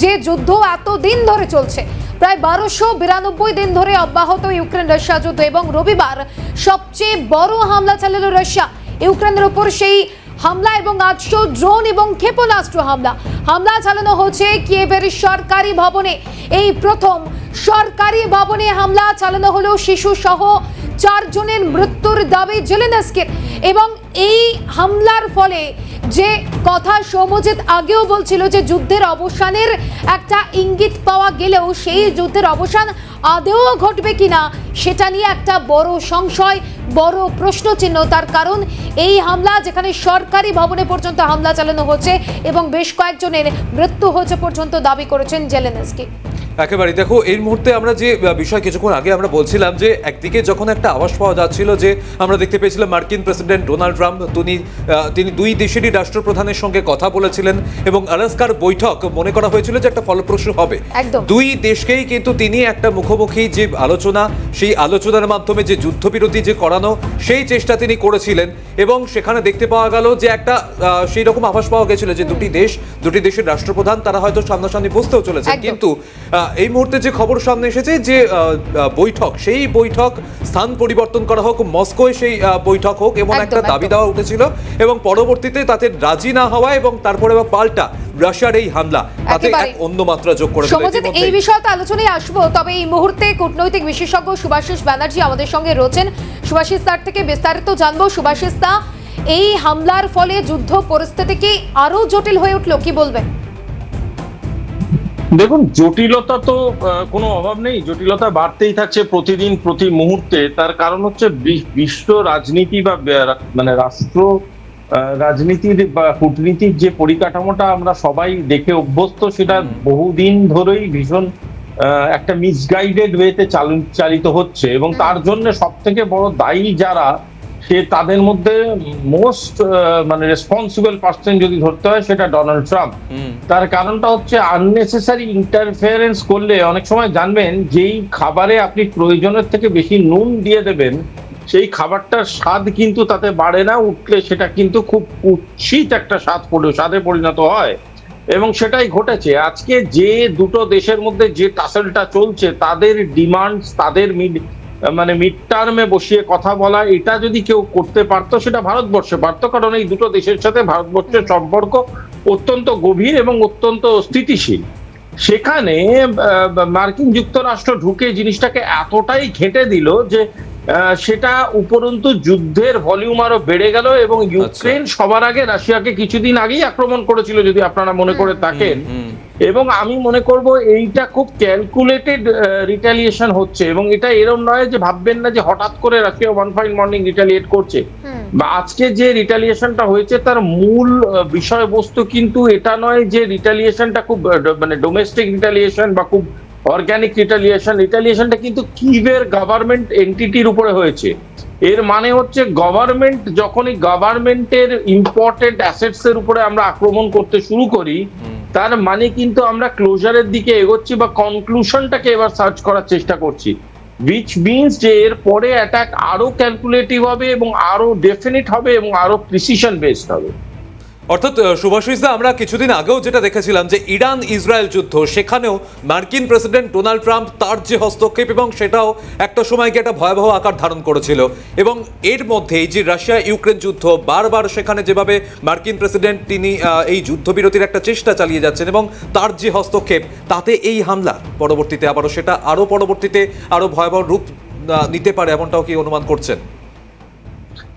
যে যুদ্ধ এতদিন ধরে চলছে। প্রায় বারোশো বিরানব্বই দিন ধরে অব্যাহত ইউক্রেন রাশিয়া যুদ্ধ এবং রবিবার সবচেয়ে বড় হামলা চালালো রাশিয়া। ইউক্রেনের উপর সেই হামলা এবং আটশো ড্রোন এবং ক্ষেপণাস্ত্র হামলা। হামলা চালানো হচ্ছে কিয়েভের সরকারি ভবনে। এই প্রথম সরকারি ভবনে হামলা চালানো হলো শিশু সহ চারজনের মৃত্যুর দাবি জেলেনস্কির। এবং এই হামলার ফলে যে কথা সৌমজিৎ আগেও বলছিল যে যুদ্ধের অবসানের একটা ইঙ্গিত পাওয়া গেলেও সেই যুদ্ধের অবসান আদেও ঘটবে কিনা সেটা নিয়ে একটা বড় সংশয়, বড় প্রশ্নচিহ্ন। তার কারণ এই হামলা যেখানে সরকারি ভবনে পর্যন্ত হামলা চালানো হচ্ছে এবং বেশ কয়েকজনের মৃত্যু হয়েছে পর্যন্ত দাবি করেছেন জেলেনস্কি। একেবারে দেখো এই মুহূর্তে আমরা যে বিষয় কিছুক্ষণ আগে আমরা বলছিলাম যে একদিকে যখন একটা আওয়াজ পাওয়া যাচ্ছিল যে আমরা দেখতে পেয়েছিলাম মার্কিন প্রেসিডেন্ট ডোনাল্ড ট্রাম্প তিনি তিনি দুই দেশেরই রাষ্ট্রপ্রধানের সঙ্গে কথা বলেছিলেন এবং আলাস্কার বৈঠক মনে করা হয়েছিল যে একটা ফলপ্রসূ হবে। দুই দেশকেই কিন্তু তিনি একটা মুখোমুখি যে আলোচনা সেই আলোচনার মাধ্যমে যে যুদ্ধবিরতি যে করানো সেই চেষ্টা তিনি করেছিলেন এবং সেখানে দেখতে পাওয়া গেল যে একটা আহ, সেই রকম আভাস পাওয়া গেছিল যে দুটি দেশ দুটি দেশের রাষ্ট্রপ্রধান তারা হয়তো সামনাসামনি বসতেও চলেছে। কিন্তু এই মুহূর্তে যে খবর সামনে এসেছে যে বৈঠক সেই বৈঠক স্থান পরিবর্তন করা হোক মস্কোয় সেই বৈঠক হোক এমন একটা দাবি দেওয়া উঠেছিল এবং পরবর্তীতে তাতে রাজি না হওয়া এবং তারপরে আবার পাল্টা রাশিয়ার এই হামলা তাতে এক অন্য মাত্রা যোগ করে দিল সমজিৎ এই বিষয়ে আলোচনায় আসব তবে এই মুহূর্তে কূটনৈতিক বিশেষজ্ঞ সুভাষিস ব্যানার্জি আমাদের সঙ্গে রয়েছেন। সুভাষিস তার থেকে বিস্তারিত জানব। সুভাষিস দা এই হামলার ফলে যুদ্ধ পরিস্থিতি কি আরও জটিল হয়ে উঠল কি বলবেন? দেখুন জটিলতা তো কোনো অভাব নেই। জটিলতা বাড়তেই থাকছে প্রতিদিন প্রতি মুহূর্তে। তার কারণ হচ্ছে বিশ্ব রাজনীতি বা মানে রাষ্ট্র রাজনীতির বা কূটনীতির যে পরিকাঠামোটা আমরা সবাই দেখে অভ্যস্ত সেটা বহুদিন ধরেই ভীষণ একটা মিসগাইডেড ওয়েতে চালিত হচ্ছে। এবং তার জন্য সব থেকে বড় দায়ী যারা সে তাদের মধ্যে মোস্ট মানে রেসপন্সিবল পার্সন যদি ধরতে হয় সেটা ডোনাল্ড ট্রাম্প তার কারণটা হচ্ছে আননেসেসারি ইন্টারফেয়ারেন্স করলে অনেক সময় জানবেন যেই খাবারে আপনি প্রয়োজনের থেকে বেশি নুন দিয়ে দেবেন সেই খাবারটার স্বাদ কিন্তু তাতে বাড়ে না উঠলে সেটা কিন্তু খুব কুৎসিত একটা স্বাদ পরি- স্বাদে পরিণত হয়। এবং সেটাই ঘটেছে। আজকে যে দুটো দেশের মধ্যে যে টাসেলটা চলছে তাদের ডিমান্ডস তাদের মিড মানে মিড টার্মে বসিয়ে কথা বলা, এটা যদি কেউ করতে পারতো, সেটা ভারতবর্ষে পারতো। কারণ এই দুটো দেশের সাথে ভারতবর্ষের সম্পর্ক অত্যন্ত গভীর এবং অত্যন্ত স্থিতিশীল। সেখানে মার্কিন যুক্তরাষ্ট্র ঢুকে জিনিসটাকে এতটাই ঘেঁটে দিল যে সেটা উপরন্তু যুদ্ধের ভলিউম আরও বেড়ে গেল এবং ইউক্রেন সবার আগে রাশিয়াকে কিছুদিন আগেই আক্রমণ করেছিল যদি আপনারা মনে করে থাকেন। এবং আমি মনে করব এইটা খুব ক্যালকুলেটেড রিটালিয়েশন হচ্ছে এবং এটা এরম নয় যে ভাববেন না যে হঠাৎ করে Russia one fine morning retaliate করছে। বা আজকে যে রিটালিয়েশনটা হয়েছে তার মূল বিষয়বস্তু কিন্তু এটা নয় যে রিটালিয়েশনটা খুব মানে ডোমেস্টিক রিটালিয়েশন বা খুব অর্গানিক রিটালিয়েশন রিটালিয়েশনটা কিন্তু কিভের গভর্নমেন্ট এন্টিটির উপরে হয়েছে। এর মানে হচ্ছে গভর্নমেন্ট যখনই গভর্নমেন্টের ইম্পর্টেন্ট অ্যাসেটস এর উপরে আমরা আক্রমণ করতে শুরু করি তার মানে কিন্তু আমরা ক্লোজারের দিকে এগোচ্ছি বা কনক্লুশনটাকে এবার সার্চ করার চেষ্টা করছি। উইচ মিনস যে এর পরে অ্যাটাক আরও ক্যালকুলেটিভ হবে এবং আরও ডেফিনিট হবে এবং আরও প্রিসিশন বেসড হবে। অর্থাৎ আহ, দা আমরা কিছুদিন আগেও যেটা দেখেছিলাম যে ইরান ইসরায়েল যুদ্ধ সেখানেও মার্কিন প্রেসিডেন্ট ডোনাল্ড ট্রাম্প তার যে হস্তক্ষেপ এবং সেটাও একটা সময় গিয়ে একটা ভয়াবহ আকার ধারণ করেছিল। এবং এর মধ্যে এই যে রাশিয়া ইউক্রেন যুদ্ধ বারবার সেখানে যেভাবে মার্কিন প্রেসিডেন্ট তিনি এই যুদ্ধবিরতির একটা চেষ্টা চালিয়ে যাচ্ছেন এবং তার যে হস্তক্ষেপ তাতে এই হামলা পরবর্তীতে আবারও সেটা আরও পরবর্তীতে আরও ভয়াবহ রূপ নিতে পারে এমনটাও কি অনুমান করছেন?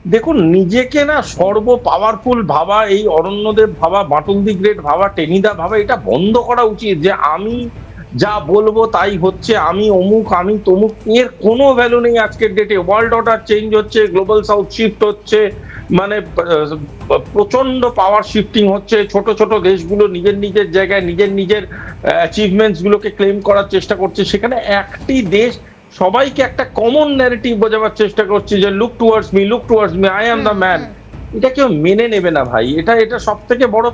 দেখুন, নিজেকে না সর্ব পাওয়ারফুল ভাবা, এই অরণ্যদেব ভাবা বাটুলদি গ্রেট ভাবা, টেনিদা ভাবা, এটা বন্ধ করা উচিত যে আমি যা বলব তাই হচ্ছে, আমি অমুক, আমি তমুক, এর কোনো ভ্যালু নেই আজকের ডেটে ওয়ার্ল্ড অর্ডার চেঞ্জ হচ্ছে গ্লোবাল সাউথ শিফট হচ্ছে মানে প্রচণ্ড পাওয়ার শিফটিং হচ্ছে, ছোট ছোট দেশগুলো নিজের নিজের জায়গায়, নিজের নিজের অ্যাচিভমেন্টস গুলোকে ক্লেম করার চেষ্টা করছে। সেখানে একটি দেশ সবাইকে একটা কমন ন্যারেটিভ বোঝাবার চেষ্টা করছি যে look towards me look towards me I am the man এটা কেউ মেনে নেবে না ভাই। এটা এটা সব থেকে বড়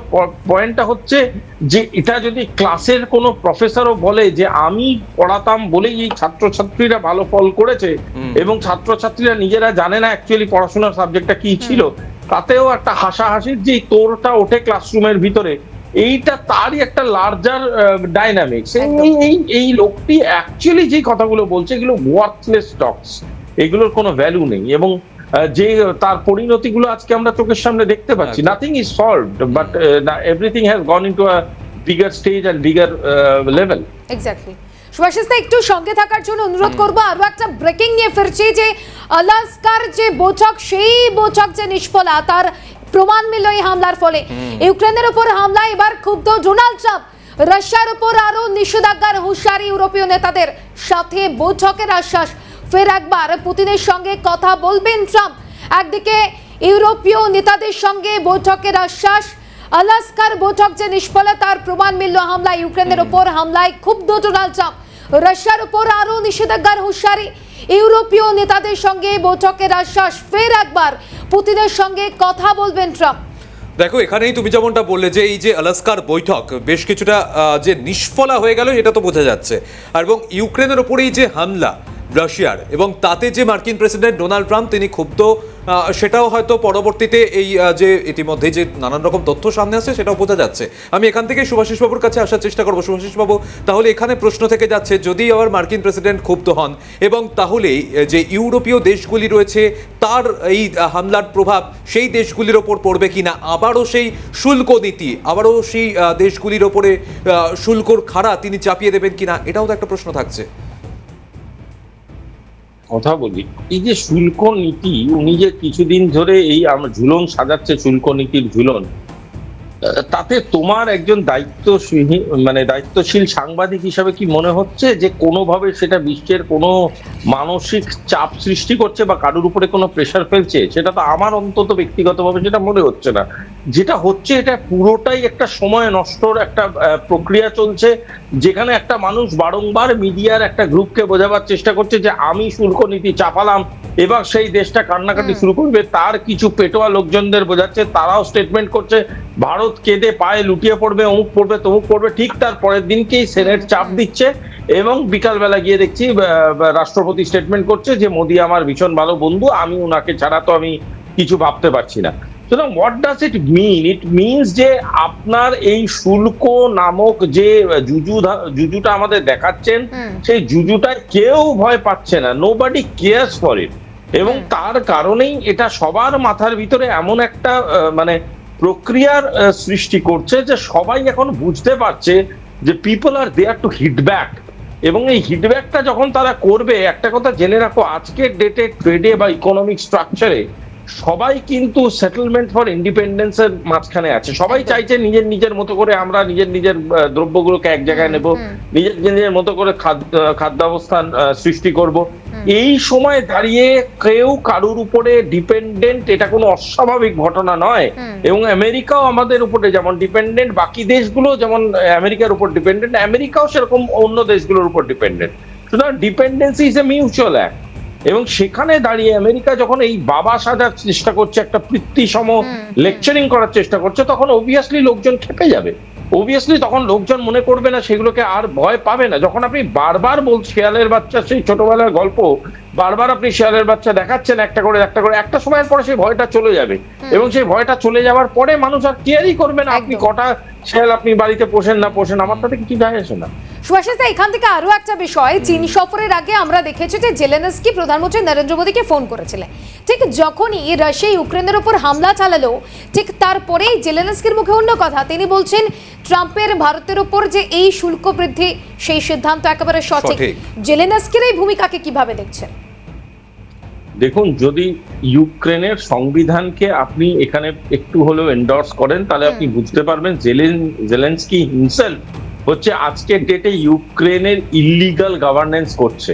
পয়েন্টটা হচ্ছে যে এটা যদি ক্লাসের কোনো প্রফেসরও বলে যে আমি পড়াতাম বলেই এই ছাত্রছাত্রীরা ভালো ফল করেছে এবং ছাত্রছাত্রীরা নিজেরা জানে না অ্যাকচুয়ালি পড়াশোনার সাবজেক্টটা কি ছিল তাতেও একটা হাসাহাসির যে তোরটা ওঠে ক্লাসরুমের ভিতরে এইটা তারই একটা লার্জার ডাইনামিক্স এই এই লোকটি অ্যাকচুয়ালি যে কথাগুলো বলছে এগুলো ওয়ার্থলেস টক্স এগুলোর কোনো ভ্যালু নেই। এবং যে তার পরিণতিগুলো আজকে আমরা চোখের সামনে দেখতে পাচ্ছি nothing is solved but everything has gone into a bigger stage and bigger level exactly Subhashis একটু সঙ্গে থাকার জন্য অনুরোধ করব আরও একটা ব্রেকিং নিয়ে ফিরছি যে আলাস্কার যে বৈঠক সেই বৈঠক যে নিষ্ফলা তার প্রমাণ মিলল এই হামলার ফলে। ইউক্রেনের উপর হামলা এবার ক্ষুব্ধ ডোনাল্ড ট্রাম্প। রাশিয়ার উপর আরও নিষেধাজ্ঞার হুঁশিয়ারি ইউরোপীয় নেতাদের সাথে বৈঠকের আশ্বাস ফের একবার পুতিনের সঙ্গে কথা বলবেন ট্রাম্প। একদিকে ইউরোপীয় নেতাদের সঙ্গে বৈঠকের আশ্বাস আলাস্কার বৈঠক যে নিষ্ফলতার প্রমাণ মিলল হামলা ইউক্রেনের উপর হামলায় ক্ষুব্ধ ডোনাল্ড ট্রাম্প। রাশিয়ার উপর আরও নিষেধাজ্ঞার হুঁশিয়ারি। ইউরোপীয় নেতাদের সঙ্গে বৈঠকের আশ্বাস ফের একবার পুতিনের সঙ্গে কথা বলবেন ট্রাম্প। দেখো, এখানেই তুমি যেমনটা বললে যে এই যে আলাস্কার বৈঠক, বেশ কিছুটা যে নিষ্ফলা হয়ে গেল এটা তো বোঝা যাচ্ছে। এবং ইউক্রেনের ওপরেই যে হামলা রাশিয়ার। এবং তাতে যে মার্কিন প্রেসিডেন্ট ডোনাল্ড ট্রাম্প, তিনি ক্ষুব্ধ সেটাও হয়তো পরবর্তীতে এই যে ইতিমধ্যে যে নানান রকম তথ্য সামনে আসছে, সেটাও বোঝা যাচ্ছে। আমি এখান থেকে সুভাষিস বাবুর কাছে আসার চেষ্টা করব। সুভাষিস বাবু, তাহলে এখানে প্রশ্ন থেকে যাচ্ছে, যদি আবার মার্কিন প্রেসিডেন্ট ক্ষুব্ধ হন, এবং তাহলেই যে ইউরোপীয় দেশগুলি রয়েছে, তার এই হামলার প্রভাব সেই দেশগুলির ওপর পড়বে কিনা? আবারও সেই শুল্ক নীতি, আবারও সেই দেশগুলির ওপরে শুল্কর খাড়া তিনি চাপিয়ে দেবেন কিনা? এটাও তো একটা প্রশ্ন থাকছে। কথা বলি, এই যে শুল্ক নীতি, উনি যে কিছুদিন ধরে এই ঝুলন সাজাচ্ছে শুল্ক নীতির ঝুলন তাতে তোমার একজন দায়িত্বশীল মানে দায়িত্বশীল সাংবাদিক হিসাবে কি মনে হচ্ছে যে কোনোভাবে সেটা বিশ্বের কোনো মানসিক চাপ সৃষ্টি করছে বা কারোর উপরে কোনো প্রেশার ফেলছে? সেটা তো আমার অন্তত ব্যক্তিগতভাবে সেটা মনে হচ্ছে না। যেটা হচ্ছে এটা পুরোটাই একটা সময় নষ্টর একটা প্রক্রিয়া চলছে, যেখানে একটা মানুষ বারংবার মিডিয়ার একটা গ্রুপকে বোঝাবার চেষ্টা করছে যে আমি শুল্ক নীতি চাপালাম এবার সেই দেশটা কান্নাকাটি শুরু করবে তার কিছু পেটোয়া লোকজনদের বোঝাচ্ছে তারাও স্টেটমেন্ট করছে ভারত কেঁদে পায়ে লুটিয়ে পড়বে অমুক পড়বে তমুক পড়বে ঠিক তার পরের দিনকেই সেনেট চাপ দিচ্ছে এবং বিকালবেলা গিয়ে দেখছি রাষ্ট্রপতি স্টেটমেন্ট করছে যে মোদী আমার ভীষণ ভালো বন্ধু আমি ওনাকে ছাড়া তো আমি কিছু ভাবতে পারছি না। সুতরাং what does it mean it means যে আপনার এই শুল্ক নামক যে জুজু জুজুটা আমাদের দেখাচ্ছেন সেই জুজুটায় কেউ ভয় পাচ্ছে না। Nobody cares for it এবং তার কারণেই এটা সবার মাথার ভিতরে এমন একটা মানে প্রক্রিয়ার সৃষ্টি করছে যে সবাই এখন বুঝতে পারছে যে people are there to hit back এবং এই হিটব্যাকটা যখন তারা করবে একটা কথা জেনে রাখো আজকের ডেটে ট্রেডে বা ইকোনমিক স্ট্রাকচারে সবাই কিন্তু সেটেলমেন্ট ফর ইন্ডিপেন্ডেন্সের মাঝখানে আছে। সবাই চাইছে নিজের নিজের মতো করে আমরা নিজের নিজের দ্রব্যগুলোকে এক জায়গায় নেব নিজের নিজের মতো করে খাদ্যাবস্থান সৃষ্টি করব। এই সময় দাঁড়িয়ে কেউ কারুর উপরে ডিপেন্ডেন্ট এটা কোনো অস্বাভাবিক ঘটনা নয়। এবং আমেরিকাও আমাদের উপরে যেমন ডিপেন্ডেন্ট বাকি দেশগুলো যেমন আমেরিকার উপর ডিপেন্ডেন্ট আমেরিকাও সেরকম অন্য দেশগুলোর উপর ডিপেন্ডেন্ট সুতরাং dependency is a mutual act এবং সেখানে দাঁড়িয়ে আমেরিকা যখন এই বাবা সাজার চেষ্টা করছে একটা পৃথিসম লেকচারিং করার চেষ্টা করছে তখন অবভিয়াসলি লোকজন খেপে যাবে। অবভিয়াসলি তখন লোকজন মনে করবে না সেগুলোকে আর ভয় পাবে না। যখন আপনি বারবার বল শেয়ালের বাচ্চা সেই ছোটবেলার গল্প বারবার আপনি শেয়ালের বাচ্চা দেখাচ্ছেন একটা করে একটা করে একটা সময়ের পরে সেই ভয়টা চলে যাবে। এবং সেই ভয়টা চলে যাওয়ার পরে মানুষ আর কেয়ারই করবে না আপনি কটা শেয়াল আপনি বাড়িতে পোষেন না পোষেন আমার তাতে কিছু যায় আসে না। সুভাষিস এখান থেকে আরও একটা বিষয়। চীন সফরের আগে আমরা দেখেছি যে জেলেনস্কি প্রধানমন্ত্রী নরেন্দ্র মোদীকে ফোন করেছিলেন ঠিক যখনই রাশিয়া ইউক্রেনের উপর হামলা চালালো ঠিক তারপরেই জেলেনস্কির মুখে অন্য কথা। তিনি বলছেন ট্রাম্পের ভারতের উপর যে এই শুল্ক বৃদ্ধি সেই সিদ্ধান্ত একেবারে সঠিক। সঠিক। জেলেনস্কির এই ভূমিকাকে কীভাবে দেখছেন? দেখুন যদি ইউক্রেনের সংবিধানকে আপনি এখানে একটু হলেও এন্ডর্স করেন তাহলে আপনি বুঝতে পারবেন জেলেন জেলেন্সকি হিমসেলফ হচ্ছে আজকের ডেটে ইউক্রেনের ইলিগাল গভর্নেন্স করছে।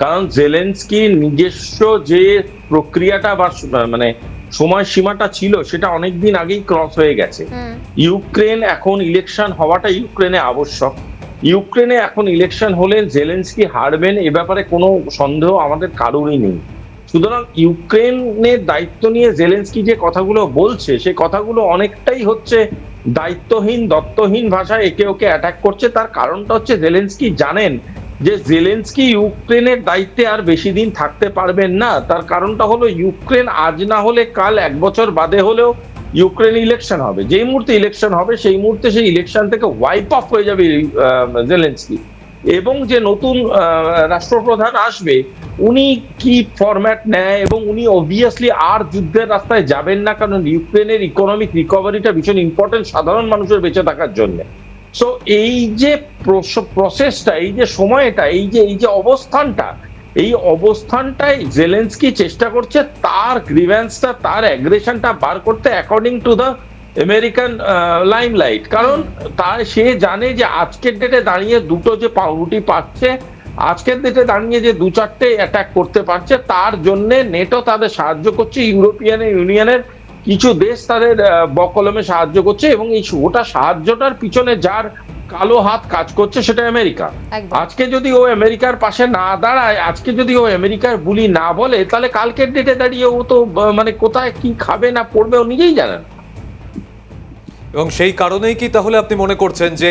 কারণ জেলেন্সকি নিজস্ব যে প্রক্রিয়াটা বা মানে সময়সীমাটা ছিল সেটা অনেকদিন আগেই ক্রস হয়ে গেছে। ইউক্রেন এখন ইলেকশন হওয়াটা ইউক্রেনে আবশ্যক। ইউক্রেনে এখন ইলেকশন হলে জেলেন্সকি হারবেন এ ব্যাপারে কোনো সন্দেহ আমাদের কারোরই নেই। সুতরাং ইউক্রেনের দায়িত্ব নিয়ে জেলেন্সকি যে কথাগুলো বলছে সে কথাগুলো অনেকটাই হচ্ছে দায়িত্বহীন, দত্তহীন ভাষায় একে ওকে অ্যাটাক করছে। তার কারণটা হচ্ছে জেলেন্সকি জানেন যে জেলেন্সকি ইউক্রেনের দায়িত্বে আর বেশি দিন থাকতে পারবেন না। তার কারণটা হলো ইউক্রেন আজ না হলে কাল এক বছর বাদে হলেও ইউক্রেন ইলেকশন হবে। যেই মুহূর্তে ইলেকশন হবে, সেই মুহূর্তে সেই ইলেকশন থেকে ওয়াইপ অফ হয়ে যাবে জেলেন্সকি এবং যে নতুন রাষ্ট্রপ্রধান আসবে, উনি কি ফরম্যাট নেয় এবং উনি অবভিয়াসলি আর যুদ্ধের রাস্তায় যাবেন না কারণ ইউক্রেনের ইকোনমিক রিকভারিটা ভীষণ ইম্পর্টেন্ট সাধারণ মানুষের বেঁচে থাকার জন্য। সো এই যে প্রসেসটা এই যে সময়টা, এই যে এই যে অবস্থানটা, এই অবস্থানটাই জেলেন্সকি চেষ্টা করছে, তার গ্রিভেন্সটা তার অ্যাগ্রেশনটা বার করতে according to the American limelight কারণ তার সে জানে যে আজকের ডেটে দাঁড়িয়ে দুটো যে পাউরুটি পাচ্ছে আজকের ডেটে দাঁড়িয়ে যে দু চারটে অ্যাটাক করতে পারছে তার জন্য নেটো তাদের সাহায্য করছে ইউরোপিয়ান ইউনিয়নের কিছু দেশ তাদের বকলমে সাহায্য করছে এবং এই ওটা সাহায্যটার পিছনে যার কালো হাত কাজ করছে সেটা আমেরিকা আজকে যদি ও আমেরিকার পাশে না দাঁড়ায় আজকে যদি ও আমেরিকার বুলি না বলে তাহলে কালকের ডেটে দাঁড়িয়ে ও তো মানে কোথায় কি খাবে না পড়বে ও নিজেই জানে না। এবং সেই কারণেই কি তাহলে আপনি মনে করছেন যে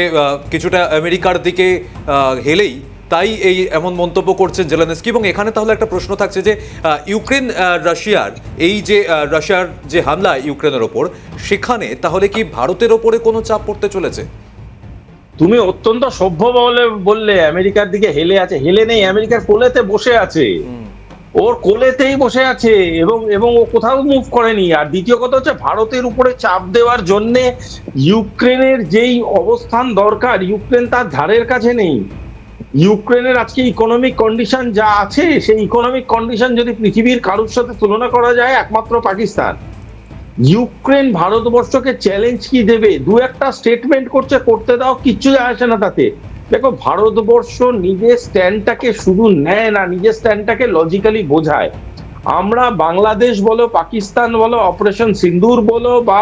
কিছুটা আমেরিকার দিকে হেলেই তাই এই এমন মন্তব্য করছেন জেলেনস্কি? এবং এখানে তাহলে একটা প্রশ্ন থাকছে যে ইউক্রেন রাশিয়ার এই যে রাশিয়ার যে হামলা ইউক্রেনের ওপর সেখানে তাহলে কি ভারতের ওপরে কোনো চাপ পড়তে চলেছে? তুমি অত্যন্ত সভ্য বলে বললে আমেরিকার দিকে হেলে আছে। হেলে নেই আমেরিকার কোলেতে বসে আছে। ওর কোলেতেই বসে আছে এবং এবং ও কোথাও মুভ করেনি। আর দ্বিতীয় কথা হচ্ছে, ভারতের উপরে চাপ দেওয়ার জন্য ইউক্রেনের যেই অবস্থান দরকার, ইউক্রেন তার ধারের কাছে নেই। ইউক্রেনের আজকে ইকোনমিক কন্ডিশন যা আছে, সেই ইকোনমিক কন্ডিশন যদি পৃথিবীর কারোর সাথে তুলনা করা যায়, একমাত্র পাকিস্তান। ইউক্রেন ভারতবর্ষকে চ্যালেঞ্জ কি দেবে? দু একটা স্টেটমেন্ট করছে, করতে দাও, কিচ্ছু যায় আসে না তাতে। দেখো ভারতবর্ষ নিজের স্ট্যান্ডটাকে শুধু নেয় না নিজের স্ট্যান্ডটাকে লজিক্যালি বোঝায়। আমরা বাংলাদেশ বলো পাকিস্তান বলো অপারেশন সিন্দুর বলো বা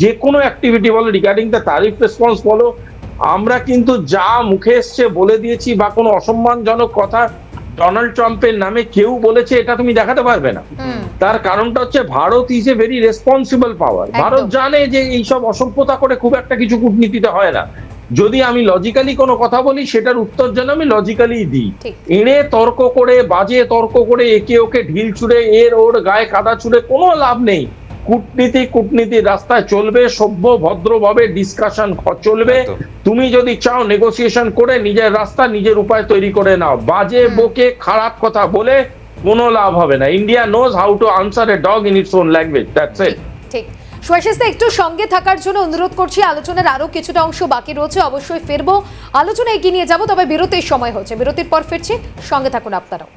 যে কোনো অ্যাক্টিভিটি বলো রিগার্ডিং দ্য তারিফ রেসপন্স বলো আমরা কিন্তু যা মুখে এসছে বলে দিয়েছি বা কোনো অসম্মানজনক কথা ডোনাল্ড ট্রাম্পের নামে কেউ বলেছে এটা তুমি দেখাতে পারবে না। তার কারণটা হচ্ছে Bharat is a very responsible power. Bharat জানে যে এইসব অসভ্যতা করে খুব একটা কিছু কূটনীতিতে হয় না। যদি আমি লজিক্যালি কোনো কথা বলি সেটার উত্তর যেন আমি লজিক্যালি দিই। এড়ে তর্ক করে বাজে তর্ক করে একে ওকে ঢিল ছুড়ে এর ওর গায়ে কাদা ছুড়ে কোনো লাভ নেই। কূটনীতি কূটনীতির রাস্তায় চলবে সভ্য ভদ্রভাবে ডিসকাশন চলবে। তুমি যদি চাও নেগোসিয়েশন করে নিজের রাস্তা নিজের উপায় তৈরি করে নাও। বাজে বকে খারাপ কথা বলে কোনো লাভ হবে না। India knows how to answer a dog in its own language that's it ঠিক। সুভাষিস একটু সঙ্গে থাকার জন্য অনুরোধ করছি। আলোচনার আরও কিছুটা অংশ বাকি রয়েছে, অবশ্যই ফিরবো। আলোচনা এগিয়ে নিয়ে যাব, তবে বিরতির সময় হচ্ছে। বিরতির পর ফিরছি। সঙ্গে থাকুন আপনারাও।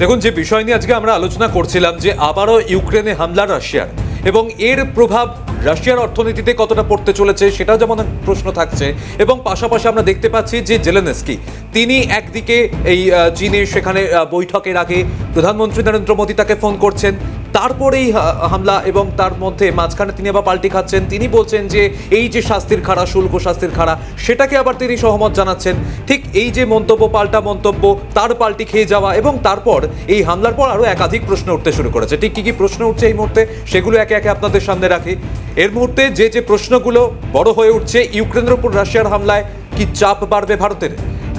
দেখুন, যে বিষয় নিয়ে আজকে আমরা আলোচনা করছিলাম যে আবারও ইউক্রেনে হামলা রাশিয়ার এবং এর প্রভাব রাশিয়ার অর্থনীতিতে কতটা পড়তে চলেছে সেটাও যেমন প্রশ্ন থাকছে এবং পাশাপাশি আমরা দেখতে পাচ্ছি যে জেলেনেস্কি, তিনি একদিকে এই চীনে সেখানে বৈঠকের আগে প্রধানমন্ত্রী নরেন্দ্র মোদী তাকে ফোন করছেন। তারপরেই হামলা এবং তার মধ্যে মাঝখানে তিনি আবার পাল্টি খাচ্ছেন। তিনি বলছেন যে এই যে শাস্তির খাড়া, শুল্ক শাস্তির খাড়া, সেটাকে আবার তিনি সহমত জানাচ্ছেন। ঠিক এই যে মন্তব্য, পাল্টা মন্তব্য, তার পাল্টি খেয়ে যাওয়া এবং তারপর এই হামলার পর আরও একাধিক প্রশ্ন উঠতে শুরু করেছে। ঠিক কী কী প্রশ্ন উঠছে এই মুহূর্তে, সেগুলো একে একে আপনাদের সামনে রাখি। এর মুহূর্তে যে যে প্রশ্নগুলো বড় হয়ে উঠছে, ইউক্রেনের উপর রাশিয়ার হামলায় কি চাপ বাড়বে ভারতের?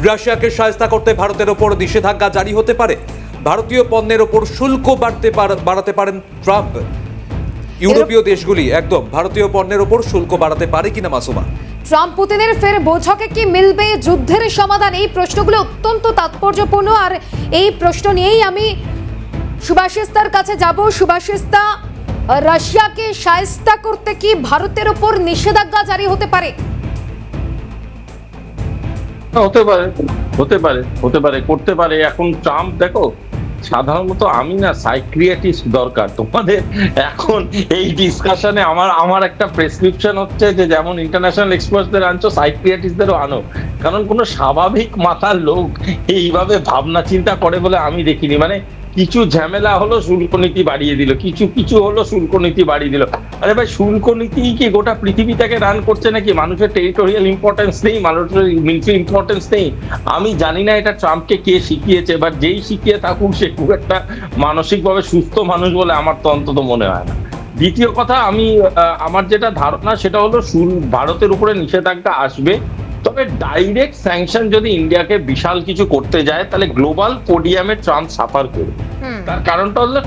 রাশিয়াকে সহায়তা করতে ভারতের ওপর নিষেধাজ্ঞা জারি হতে পারে? ভারতীয় পণ্যের ওপর শুল্ক বাড়তে বাড়াতে পারেন ট্রাম্প। ইউরোপীয় দেশগুলি একদম ভারতীয় পণ্যের ওপর শুল্ক বাড়াতে পারে কিনা মাসুমা? ট্রাম্প পুতিনের ফের বৈঠকে কি মিলবে? যুদ্ধের সমাধান এই প্রশ্নগুলো অত্যন্ত তাৎপর্যপূর্ণ। আর এই প্রশ্ন নিয়েই আমি সুভাষিস্তার কাছে যাব। সুভাষিস্তা রাশিয়াকে সায়স্তা করতে কি ভারতের উপর নিষেধাজ্ঞা জারি হতে পারে? হতে পারে হতে পারে হতে পারে করতে পারে। এখন ট্রাম্প দেখো সাধারণত আমি না সাইক্রিয়াটিস্ট দরকার। তোমাদের এখন এই ডিসকাশনে আমার আমার একটা প্রেসক্রিপশন হচ্ছে যে যেমন ইন্টারন্যাশনাল এক্সপার্টসদের আনছো সাইক্রিয়াটিস্টদেরও আনো। কারণ কোনো স্বাভাবিক মাথার লোক এইভাবে ভাবনা চিন্তা করে বলে আমি দেখিনি। মানে কিছু ঝামেলা হলো, শুল্ক নীতি বাড়িয়ে দিল। কিছু কিছু হলো, শুল্ক নীতি বাড়িয়ে দিল। আরে ভাই, শুল্ক নীতি কি গোটা পৃথিবীটাকে রান করছে নাকি? মানুষের টেরিটোরিয়াল ইম্পর্টেন্স নেই, মানুষের মিলিটারি ইম্পর্টেন্স নেই। আমি জানি না এটা ট্রাম্পকে কে শিখিয়েছে বাট যেই শিখিয়ে থাকুক, সে খুব একটা মানসিকভাবে সুস্থ মানুষ বলে আমার তো অন্তত মনে হয় না। দ্বিতীয় কথা, আমি আমার যেটা ধারণা, সেটা হলো ভারতের উপরে নিষেধাজ্ঞা আসবে। তবে ডাইরেক্ট স্যাংশন যদি ইন্ডিয়াকে বিশাল কিছু করতে যায় তাহলে গ্লোবাল পোডিয়ামে ট্রাম্প সাফার করবে। তার কারণটা হলো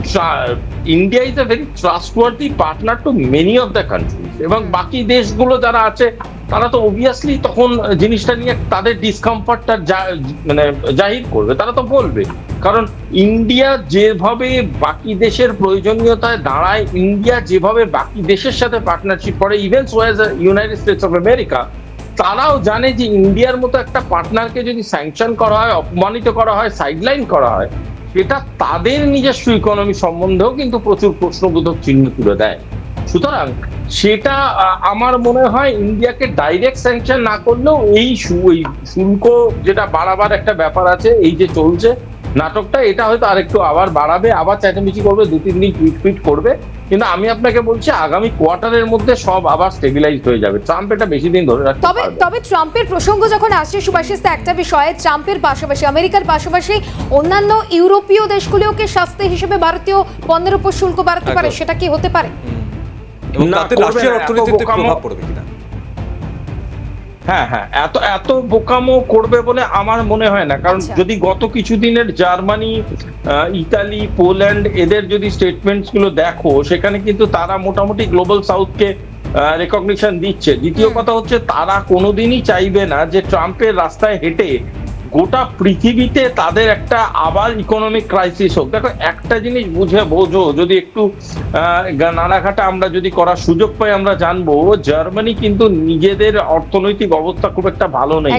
India is a very trustworthy partner to many of the countries এবং বাকি দেশগুলো যারা আছে তারা তো অবভিয়াসলি তখন জিনিসটা নিয়ে তাদের ডিসকমফর্টটা মানে জাহির করবে। তারা তো বলবে। কারণ ইন্ডিয়া যেভাবে বাকি দেশের প্রয়োজনীয়তায় দাঁড়ায় ইন্ডিয়া যেভাবে বাকি দেশের সাথে পার্টনারশিপ করে even was United States of America তারাও জানে যে ইন্ডিয়ার মতো একটা পার্টনারকে যদি স্যাংশন করা হয়, অপমানিত করা হয় সাইডলাইন করা হয়, সেটা তাদের নিজস্ব ইকোনমি সম্বন্ধেও কিন্তু প্রচুর প্রশ্নবোধক চিহ্ন তুলে দেয়। সুতরাং সেটা আমার মনে হয় ইন্ডিয়াকে ডাইরেক্ট স্যাংশন না করলেও এই শুল্ক যেটা বাড়াবার একটা ব্যাপার আছে, এই যে চলছে নাটকটা, এটা হয়তো আরেকটু আবার বাড়াবে, আবার চেঁচামেচি করবে দু তিন দিন টুইট টুইট করবে। কিন্তু আমি আপনাকে বলছি আগামী কোয়ার্টারের মধ্যে সব আবার স্টেবিলাইজ হয়ে যাবে। ট্রাম্প এটা বেশি দিন ধরে রাখতে তবে। তবে ট্রাম্পের প্রসঙ্গ যখন আসছে সুভাষিস একটা বিষয়ে ট্রাম্পের পাশাপাশি আমেরিকার পাশাপাশি অন্যান্য ইউরোপীয় দেশগুলোকে শাস্তি হিসেবে ভারতীয় পণ্যের উপর শুল্ক বাড়াতে পারে সেটা কি হতে পারে? এবং না, তাতে রাশিয়ার অর্থনীতিতে প্রভাব পড়বে। হ্যাঁ হ্যাঁ এত এত বোকামো করবে বলে আমার মনে হয় না। কারণ আচ্ছা। যদি গত কিছুদিনের জার্মানি ইতালি পোল্যান্ড এদের যদি স্টেটমেন্টসগুলো দেখো সেখানে কিন্তু তারা মোটামুটি গ্লোবাল সাউথকে রেকগনিশন দিচ্ছে। দ্বিতীয় কথা হচ্ছে তারা কোনোদিনই চাইবে না যে ট্রাম্পের রাস্তায় হেঁটে গোটা পৃথিবীতে তাদের একটা আবার ইকোনমিক ক্রাইসিস হোক। দেখো একটা জিনিস বুঝে বোঝো যদি একটু আহ, নাড়াঘাটা আমরা যদি করার সুযোগ পাই আমরা জানব জার্মানি কিন্তু নিজেদের অর্থনৈতিক অবস্থা খুব একটা ভালো নেই।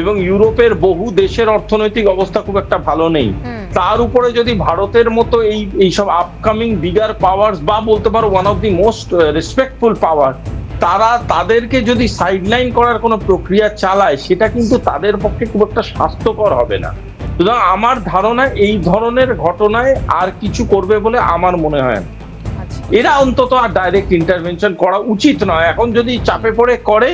এবং ইউরোপের বহু দেশের অর্থনৈতিক অবস্থা খুব একটা ভালো নেই। তার উপরে যদি ভারতের মতো এই এইসব আপকামিং বিগার পাওয়ার্স বা বলতে পারো one of the most respectful power তারা তাদেরকে যদি সাইডলাইন করার কোনো প্রক্রিয়া চালায় সেটা কিন্তু তাদের পক্ষে খুব একটা স্বাস্থ্যকর হবে না। সুতরাং আমার ধারণা এই ধরনের ঘটনায় আর কিছু করবে বলে আমার মনে হয় না। আচ্ছা। এরা অন্তত আর ডাইরেক্ট ইন্টারভেনশন করা উচিত নয়। এখন যদি চাপে পড়ে করে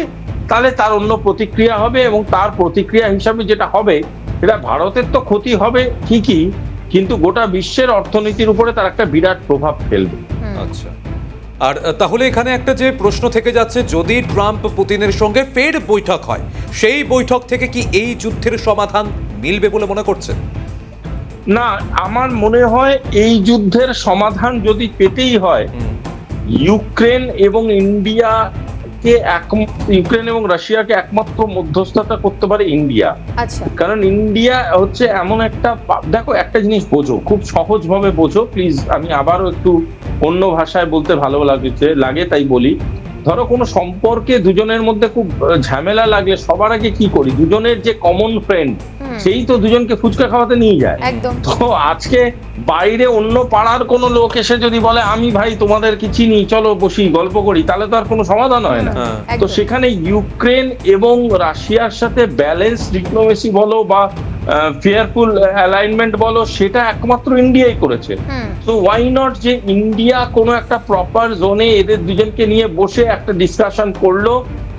তাহলে তার অন্য প্রতিক্রিয়া হবে এবং তার প্রতিক্রিয়া হিসাবে যেটা হবে এটা ভারতের তো ক্ষতি হবে ঠিকই কিন্তু গোটা বিশ্বের অর্থনীতির উপরে তার একটা বিরাট প্রভাব ফেলবে। আচ্ছা। আর তাহলে এখানে একটা যে প্রশ্ন থেকে যাচ্ছে যদি ট্রাম্প পুতিনের সঙ্গে ফের বৈঠক হয় সেই বৈঠক থেকে কি এই যুদ্ধের সমাধান মিলবে বলে মনে করছেন? না আমার মনে হয় এই যুদ্ধের সমাধান যদি পেতেই হয় ইউক্রেন এবং ইন্ডিয়াকে এক ইউক্রেন এবং রাশিয়াকে একমাত্র মধ্যস্থতা করতে পারে ইন্ডিয়া। আচ্ছা। কারণ ইন্ডিয়া হচ্ছে এমন একটা দেখো একটা জিনিস বোঝো খুব সহজভাবে বোঝো প্লিজ আমি আবারও একটু অন্য ভাষায় বলতে ভালো লাগছে লাগে তাই বলি। ধরো কোনো সম্পর্কে দুজনের মধ্যে খুব ঝামেলা লাগলে সবার আগে কি করি? দুজনের যে কমন ফ্রেন্ড। সেই তো দুজনকে ফুচকা খাওয়াতে নিয়ে যায়। একদম। তো আজকে বাইরে অন্য পাড়ার কোনো লোক এসে যদি বলে আমি ভাই তোমাদের কি চিনি? চলো বসি গল্প করি তাহলে তো আর কোনো সমাধান হয় না। হ্যাঁ। তো সেখানে ইউক্রেন এবং রাশিয়ার সাথে ব্যালেন্স ডিপ্লোমেসি বলো বা ফেয়ারফুল অ্যালাইনমেন্ট বলো সেটা একমাত্র ইন্ডিয়াই করেছে। তো ওয়াই নট যে ইন্ডিয়া কোনো একটা প্রপার জোনে এদের দুজনকে নিয়ে বসে একটা ডিসকাশন করল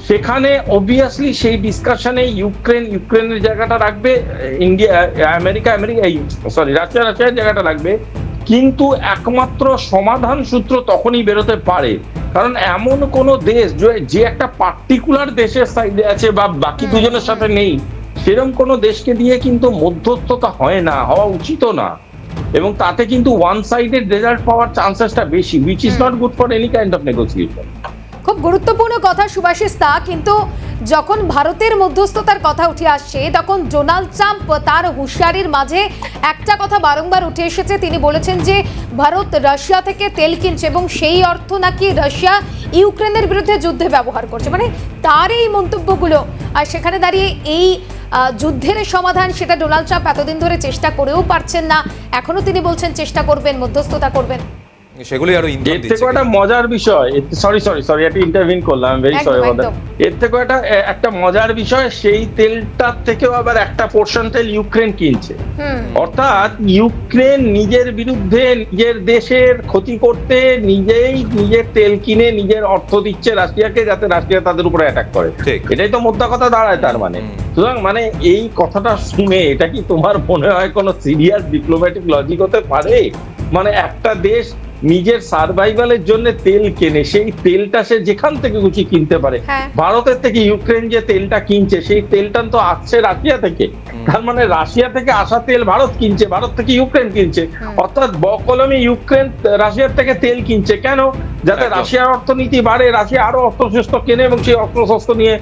সেখানে অবভিয়াসলি সেই ডিসকাশনে ইউক্রেন ইউক্রেনের জায়গাটা রাখবে India America America sorry Russia রাশিয়ার জায়গাটা রাখবে। কিন্তু একমাত্র সমাধান সূত্র তখনই বেরোতে পারে। কারণ এমন কোন দেশ যে- একটা পার্টিকুলার দেশের সাইডে আছে বা বাকি দুজনের সাথে নেই সেরকম কোনো দেশকে দিয়ে কিন্তু মধ্যস্থতা হয় না হওয়া উচিতও না। এবং তাতে কিন্তু ওয়ান সাইডেড রেজাল্ট পাওয়ার চান্সেসটা বেশি which is not good for any kind of negotiation খুব গুরুত্বপূর্ণ কথা সুভাষিস তা কিন্তু যখন ভারতের মধ্যস্থতার কথা উঠে আসছে, তখন ডোনাল্ড ট্রাম্প তার হুঁশিয়ারির মাঝে একটা কথা বারংবার উঠে এসেছে। তিনি বলেছেন যে, ভারত রাশিয়া থেকে তেল কিনছে এবং সেই অর্থ নাকি রাশিয়া ইউক্রেনের বিরুদ্ধে যুদ্ধে ব্যবহার করছে। মানে তার এই মন্তব্যগুলো, আর সেখানে দাঁড়িয়ে এই যুদ্ধের সমাধান সেটা ডোনাল্ড ট্রাম্প এতদিন ধরে চেষ্টা করেও পারছেন না। এখনও তিনি বলছেন, চেষ্টা করবেন, মধ্যস্থতা করবেন। সেগুলি আরও এর দিচ্ছে। থেকে একটা মজার বিষয় সরি সরি সরি একটা ইন্টারভিন করলাম ভেরি সরি। এর থেকেও একটা একটা মজার বিষয় সেই তেলটার থেকেও আবার একটা পোর্শন তেল ইউক্রেন কিনছে। অর্থাৎ ইউক্রেন নিজের বিরুদ্ধে নিজের দেশের ক্ষতি করতে নিজেই নিজের তেল কিনে নিজের অর্থ দিচ্ছে রাশিয়াকে যাতে রাশিয়া তাদের উপরে অ্যাটাক করে। এটাই তো মোদ্দা কথা দাঁড়ায় তার মানে। সুতরাং মানে এই কথাটা শুনে এটা কি তোমার মনে হয় কোনো সিরিয়াস ডিপ্লোম্যাটিক লজিক হতে পারে? মানে একটা দেশ নিজের সার্ভাইভালের জন্য তেল কেনে। সেই তেলটা সে যেখান থেকে খুশি কিনতে পারে। হ্যাঁ। ভারতের থেকে ইউক্রেন যে তেলটা কিনছে সেই তেলটা তো আসছে রাশিয়া থেকে। তার মানে রাশিয়া থেকে আসা তেল ভারত কিনছে ভারত থেকে ইউক্রেন কিনছে। অর্থাৎ বকলমে ইউক্রেন রাশিয়ার থেকে তেল কিনছে। কেন? যাতে রাশিয়ার অর্থনীতি বাড়ে রাশিয়া আরও অস্ত্রশস্ত্র কেনে এবং সেই অস্ত্রশস্ত্র নিয়ে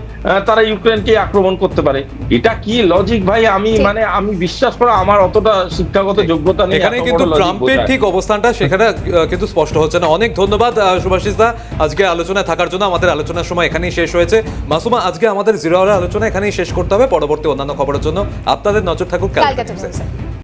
তারা ইউক্রেনকে আক্রমণ করতে পারে। এটা কি লজিক ভাই? আমি মানে আমি বিশ্বাস করা আমার অতটা শিক্ষাগত যোগ্যতা নেই এখানে কিন্তু ট্রাম্পের ঠিক অবস্থানটা সেখানে কিন্তু স্পষ্ট হচ্ছে না। অনেক ধন্যবাদ সুভাষিস দা। আজকে আলোচনায় থাকার জন্য আমাদের আলোচনার সময় এখানেই শেষ হয়েছে। মাসুমা আজকে আমাদের জিরো আলোচনা এখানেই শেষ করতে হবে। পরবর্তী অন্যান্য খবরের জন্য আপনাদের নজর থাকুক ক্যালকাটা নিউজে।